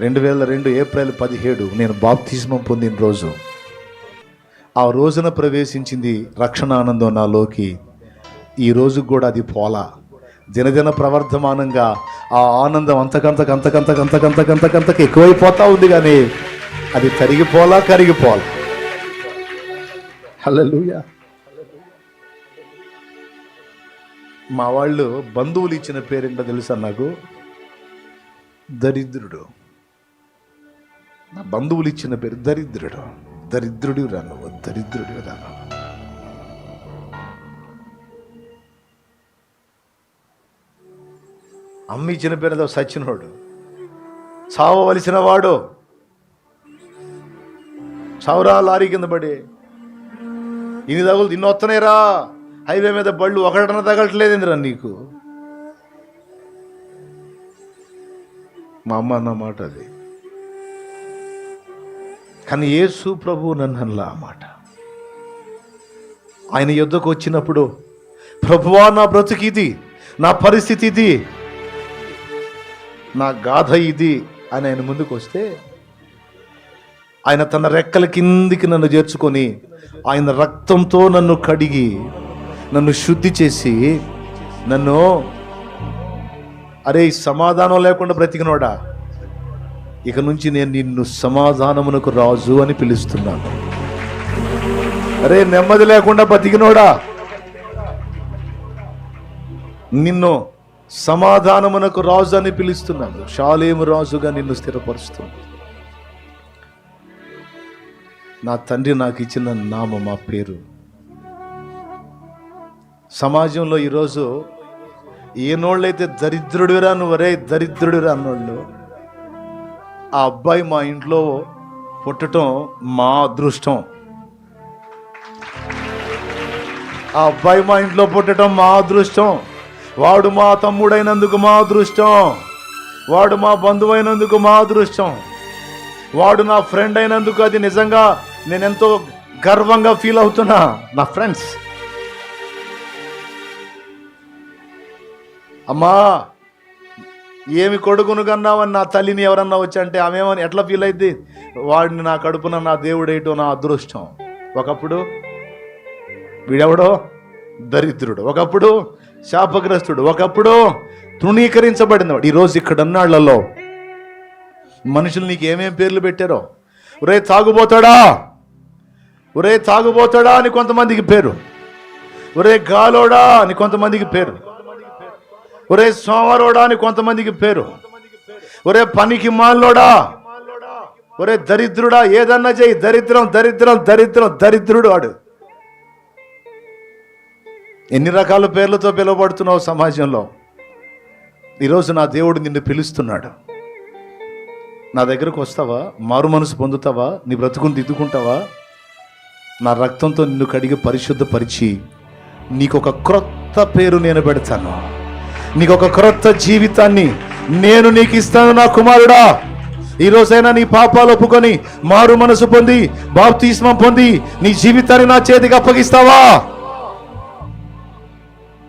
రెండు వేల రెండు ఏప్రిల్ పదిహేడు నేను బాప్తిజమం పొందిన రోజు. ఆ రోజున ప్రవేశించింది రక్షణ ఆనందం నాలోకి ఈ రోజు కూడా అది పోలా. దినదిన ప్రవర్ధమానంగా ఆ ఆనందం అంతకంతకు అంతకంతకు అంతకంతకు అంతకంతకు ఎక్కువైపోతూ ఉంది కానీ అది కరిగిపోలా కరిగిపోలా. హల్లెలూయా. మా వాళ్ళు బంధువులు ఇచ్చిన పేరేంటో తెలుసా నాకు? దరిద్రుడు. నా బంధువులు ఇచ్చిన పేరు దరిద్రుడు. దరిద్రుడి రాను దరిద్రుడి రాను అమ్మ ఇచ్చిన పేరు ఏదో సచ్చినోడు. చావవలసిన వాడు. చౌరా లారీ కింద పడి ఇన్ని తగులు ఇన్ని వస్తున్నాయిరా హైవే మీద బళ్ళు ఒకటన తగలట్లేదేందిరా నీకు? మా అమ్మ అన్న మాట అది. కానీ యేసు ప్రభు నన్ను ఆ మాట. ఆయన యుద్ధకు వచ్చినప్పుడు ప్రభువా నా బ్రతుకు ఇది నా పరిస్థితి ఇది నా గాథ ఇది అని ఆయన ముందుకు వస్తే ఆయన తన రెక్కల కిందికి నన్ను చేర్చుకొని ఆయన రక్తంతో నన్ను కడిగి నన్ను శుద్ధి చేసి నన్ను అరే సమాధానం లేకుండా బ్రతికినోడా? ఇక నుంచి నేను నిన్ను సమాధానమునకు రాజు అని పిలుస్తున్నాను. అరే నెమ్మది లేకుండా బతికినోడా? నిన్ను సమాధానమునకు రాజు అని పిలుస్తున్నాను. షాలేము రాజుగా నిన్ను స్థిరపరుస్తుంది. నా తండ్రి నాకు ఇచ్చిన నామం మా పేరు. సమాజంలో ఈరోజు ఏనోళ్ళైతే దరిద్రుడిరా నువ్వరే దరిద్రుడిరా అన్నోళ్ళు. ఆ అబ్బాయి మా ఇంట్లో పుట్టడం మా అదృష్టం. ఆ అబ్బాయి మా ఇంట్లో పుట్టడం మా అదృష్టం. వాడు మా తమ్ముడైనందుకు మా అదృష్టం. వాడు మా బంధువైనందుకు మా అదృష్టం. వాడు నా ఫ్రెండ్ అయినందుకు అది నిజంగా నేను ఎంతో గర్వంగా ఫీల్ అవుతున్నా. నా ఫ్రెండ్స్ అమ్మా ఏమి కొడుకును కన్నావని నా తల్లిని ఎవరన్నా వచ్చి అంటే ఆమె ఏమని ఎట్లా ఫీల్ అయింది వాడిని నా కడుపున నా దేవుడేటో నా అదృష్టం. ఒకప్పుడు వీడెవడో? దరిద్రుడు. ఒకప్పుడు శాపగ్రస్తుడు. ఒకప్పుడు తృణీకరించబడినవాడు. ఈరోజు ఇక్కడ అన్నాళ్ళలో మనుషులు నీకు ఏమేం పేర్లు పెట్టారో? ఒరే తాగుబోతాడా? ఒరే తాగుబోతాడా అని కొంతమందికి పేరు. ఒరే గాలోడా అని కొంతమందికి పేరు. ఒరే సోమరోడా అని కొంతమందికి పేరు. ఒరే పనికి మాల్లోడా. ఒరే దరిద్రుడా ఏదన్నా చెయ్యి. దరిద్రం దరిద్రం దరిద్రం దరిద్రుడు వాడు. ఎన్ని రకాల పేర్లతో పిలువబడుతున్నావు సమాజంలో? ఈరోజు నా దేవుడు నిన్ను పిలుస్తున్నాడు. నా దగ్గరకు వస్తావా? మారు మనసు పొందుతావా? నీ బ్రతుకుని దిద్దుకుంటావా? నా రక్తంతో నిన్ను కడిగి పరిశుద్ధపరిచి నీకు ఒక క్రొత్త పేరు నేను పెడతాను. నీకు ఒక క్రొత్త జీవితాన్ని నేను నీకు ఇస్తాను నా కుమారుడా. ఈ రోజైనా నీ పాపాలు ఒప్పుకొని మారు మనసు పొంది బాప్తిస్మం పొంది నీ జీవితాన్ని నా చేతికి అప్పగిస్తావా?